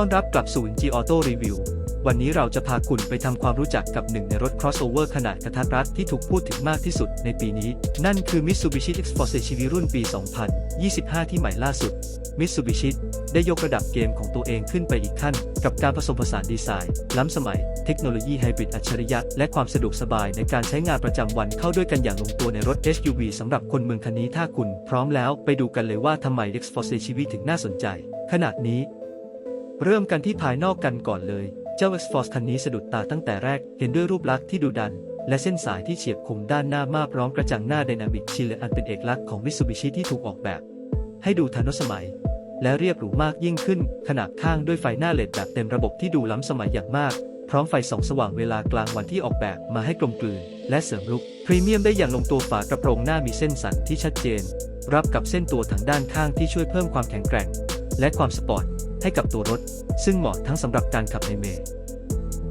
ต้อนรับกลับสู่ G Auto Review วันนี้เราจะพาคุณไปทำความรู้จักกับหนึ่งในรถ crossover ขนาดกระทัดรัดที่ถูกพูดถึงมากที่สุดในปีนี้ นั่นคือ Mitsubishi X-Force CV รุ่นปี 2025 ที่ใหม่ล่าสุด Mitsubishi ได้ยกระดับเกมของตัวเองขึ้นไปอีกขั้น กับการผสมผสานดีไซน์ ล้ำสมัย เทคโนโลยีไฮบริดอัจฉริยะ และความสะดวกสบายในการใช้งานประจำวันเข้าด้วยกันอย่างลงตัวในรถ SUV สำหรับคนเมืองคันนี้ถ้าคุณ พร้อมแล้วไปดูกันเลยว่าทำไม X-Force CV ถึงน่าสนใจ ขนาดนี้ เริ่มกันที่ภายนอกกันก่อนเลย เจ้า X-Force คันนี้สะดุดตาตั้งแต่แรก เห็นด้วยรูปลักษณ์ที่ดุดัน และเส้นสายที่เฉียบคมด้านหน้ามากพร้อมกระจังหน้าไดนามิกชิลอันเป็นเอกลักษณ์ของ Mitsubishi ที่ถูกออกแบบ ให้ดูทันสมัย และเรียบหรูมากยิ่งขึ้น ขนาบข้างด้วยไฟหน้าเลดแบบเต็มระบบที่ดูล้ำสมัยอย่างมาก พร้อมไฟส่องสว่างเวลากลางวันที่ออกแบบมาให้กลมกลืน และเสริมลุคพรีเมียมได้อย่างลงตัวฝากระโปรงหน้ามีเส้นสันที่ชัดเจน รับกับเส้นตัวถังด้านข้างที่ช่วยเพิ่มความแข็งแกร่ง และความสปอร์ต ให้กับตัวรถ ซึ่งเหมาะทั้งสำหรับการขับในเมย์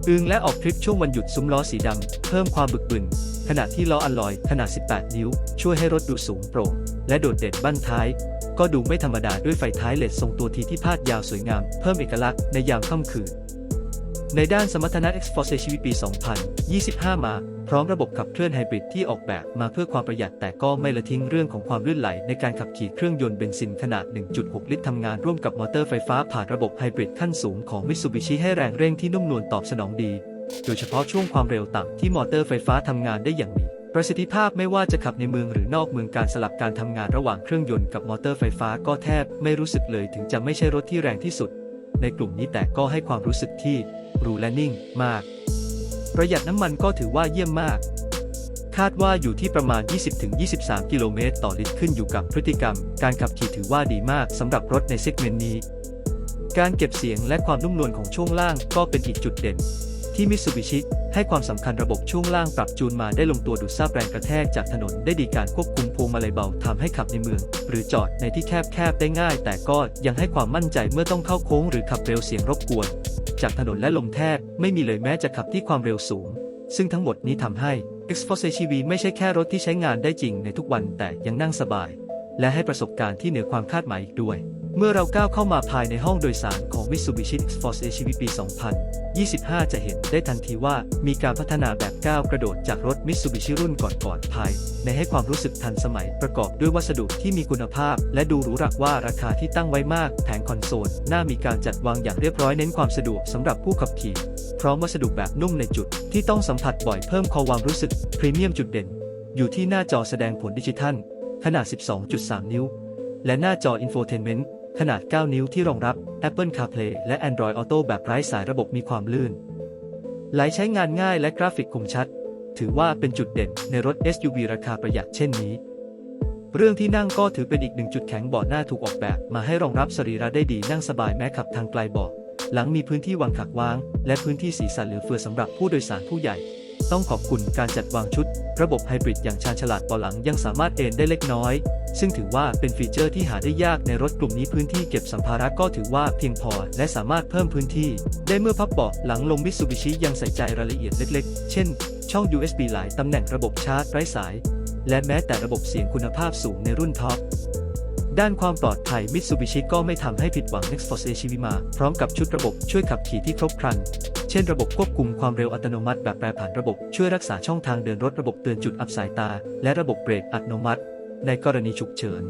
อึงและออกทริปช่วงวันหยุดซุ้มล้อสีดำ เพิ่มความบึกบึน ขณะที่ล้ออัลลอยขนาด 18 นิ้ว ช่วยให้รถดูสูงโปร่ง และโดดเด่นบั้นท้าย ก็ดูไม่ธรรมดาด้วยไฟท้ายเลดทรงตัวทีที่พาดยาวสวยงาม เพิ่มเอกลักษณ์ในยามค่ำคืน ในด้านสมรรถนะ X-Force ชีวิตปี 2025 มา พร้อมระบบขับเคลื่อนไฮบริดที่ออกแบบมาเพื่อความประหยัดแต่ก็ไม่ละทิ้งเรื่องของความลื่นไหลในการขับขี่เครื่องยนต์เบนซินขนาด 1.6 ลิตรทำงานร่วมกับมอเตอร์ไฟฟ้าผ่านระบบไฮบริดขั้นสูงของ Mitsubishi ให้แรงเร่งที่นุ่มนวลตอบสนองดี โดยเฉพาะช่วงความเร็วต่ำที่มอเตอร์ไฟฟ้าทำงานได้อย่างมีประสิทธิภาพไม่ว่าจะขับในเมืองหรือนอกเมืองการสลับการทำงานระหว่างเครื่องยนต์กับมอเตอร์ไฟฟ้าก็แทบไม่รู้สึกเลยถึงจะไม่ใช่รถที่แรงที่สุด ในกลุ่มนี้แต่ก็ให้ความรู้สึกที่รูและนิ่งมาก ประหยัดน้ำมันก็ถือว่าเยี่ยมมาก คาดว่าอยู่ที่ประมาณ 20-23 กิโลเมตรต่อลิตรขึ้นอยู่กับพฤติกรรม การขับขี่ถือว่าดีมากสำหรับรถในเซกเมนต์นี้ การเก็บเสียงและความนุ่มนวลของช่วงล่างก็เป็นอีกจุดเด่น ที่มิ t ซูบิชิให้ความสำคัญระบบช่วงล่างปรับจูนมาได้ลงตัวดูดซับแรงกระแทกจากถนนได้ดีการควบคุมพวงมาลัยเบาทำให้ขับในเมือง หรือจอดในที่แคบๆได้ง่าย แต่ก็ยังให้ความมั่นใจเมื่อต้องเข้าโค้งหรือขับเร็วเสียงรบกวน จากถนนและลมแทบไม่มีเลยแม้จะขับที่ความเร็วสูง ซึ่งทั้งหมดนี้ทำให้ X-Force CV ไม่ใช่แค่รถที่ใช้งานได้จริงในทุกวันแต่ยังนั่งสบาย และให้ประสบการณ์ที่เหนือความคาดหมายอีกด้วย เมื่อเราก้าวเข้ามาภายในห้องโดยสารของ Mitsubishi X-Force CV ปี 2025 จะเห็นได้ทันทีว่ามีการพัฒนาแบบก้าวกระโดดจากรถ Mitsubishi รุ่นก่อนๆภาย ในให้ความรู้สึกทันสมัยประกอบด้วยวัสดุที่มีคุณภาพ และดูหรูหราว่าราคาที่ตั้งไว้มาก แผงคอนโซลหน้ามีการจัดวางอย่างเรียบร้อยเน้นความสะดวกสำหรับผู้ขับขี่ พร้อมวัสดุแบบนุ่มในจุด ที่ต้องสัมผัสบ่อยเพิ่มความรู้สึกพรีเมียมจุดเด่น อยู่ที่หน้าจอแสดงผลดิจิทัลขนาด 12.3 นิ้ว และหน้าจอ Infotainment ขนาด 9 นิ้วที่รองรับ Apple CarPlay และ Android Auto แบบไร้สายระบบมีความลื่นไหลใช้งานง่ายและกราฟิกคมชัด ถือว่าเป็นจุดเด่นในรถ SUV ราคาประหยัดเช่นนี้ เรื่องที่นั่งก็ถือเป็นอีกหนึ่งจุดแข็งเบาะหน้าถูกออกแบบ มาให้รองรับสรีระได้ดีนั่งสบายแม้ขับทางไกลเบาะหลังมีพื้นที่วางขักวาง และพื้นที่สีสันเหลือเฟือสำหรับผู้โดยสารผู้ใหญ่ ต้องขอบคุณการจัดวางชุด ระบบไฮบริดอย่างชาญฉลาดเบาหลังยังสามารถเอนได้เล็กน้อย ซึ่งถือว่าเป็นฟีเจอร์ที่หาได้ยากในรถกลุ่มนี้พื้นที่เก็บสัมภาระก็ถือว่าเพียงพอ และสามารถเพิ่มพื้นที่ ได้เมื่อพับเบาะหลังลงมิ t ซูบิชิยังใส่ใจรายละเอียดเล็กๆ เช่น ช่อง USB หลายตำแหน่งระบบชาร์จไร้สาย และแม้แต่ระบบเสียงคุณภาพสูงในรุ่นท็อปด้านความปลอดภัย Mitsubishi ก็ไม่ทำให้ผิดหวัง Next Force HV มาพร้อมกับชุดระบบช่วยขับขี่ที่ครบครัน เช่นระบบควบคุมความเร็วอัตโนมัติแบบแปรผันระบบช่วยรักษาช่องทางเดินรถระบบเตือนจุดอับสายตา และระบบเบรกอัตโนมัติ ในกรณีฉุกเฉิน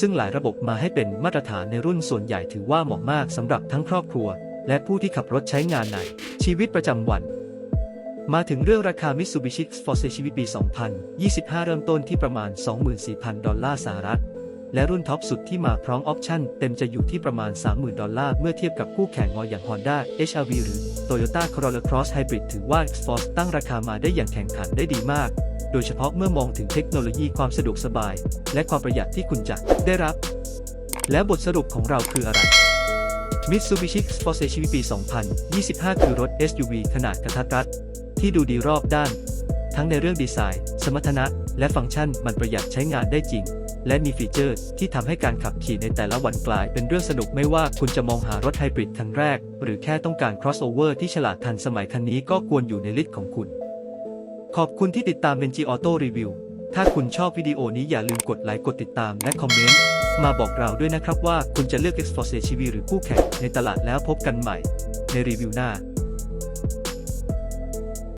ซึ่งหลายระบบมาให้เป็นมาตรฐานในรุ่นส่วนใหญ่ถือว่าเหมาะมากสำหรับทั้งครอบครัว และผู้ที่ขับรถใช้งานในชีวิตประจำวัน มาถึงเรื่องราคา Mitsubishi Force ชีวิตปี 2025 เริ่มต้นที่ประมาณ 24,000 ดอลลาร์สหรัฐ และรุ่นท็อปสุดที่มาพร้อมออปชั่นเต็มจะอยู่ที่ประมาณ 30,000 ดอลลาร์ เมื่อเทียบกับคู่แข่งงออย่าง Honda HR-V หรือ Toyota Corolla Cross Hybrid ถือว่า X-Force ตั้งราคามาได้อย่างแข่งขันได้ดีมาก โดยเฉพาะเมื่อมองถึงเทคโนโลยีความสะดวกสบาย และความประหยัดที่คุณจะได้รับ และบทสรุปของเราคืออะไร Mitsubishi X-Force HV ปี 2025 คือรถ SUV ขนาดกระทัดรัดที่ดูดีรอบด้าน ทั้งในเรื่องดีไซน์ สมรรถนะ และฟังก์ชันมันประหยัดใช้งานได้จริง และมีฟีเจอร์ที่ทำให้การขับขี่ในแต่ละวันกลายเป็นเรื่องสนุกไม่ว่าคุณจะมองหารถไฮบริดคันแรก หรือแค่ต้องการ crossover ที่ฉลาดทันสมัยคันนี้ก็ควรอยู่ในลิสต์ของคุณ ขอบคุณที่ติดตาม NG Auto Review ถ้าคุณชอบวิดีโอนี้อย่าลืมกดไลค์กดติดตามและคอมเมนต์มาบอกเราด้วยนะครับว่าคุณจะเลือก Exforce CV หรือคู่แข่งในตลาดแล้วพบกันใหม่ ในรีวิวหน้า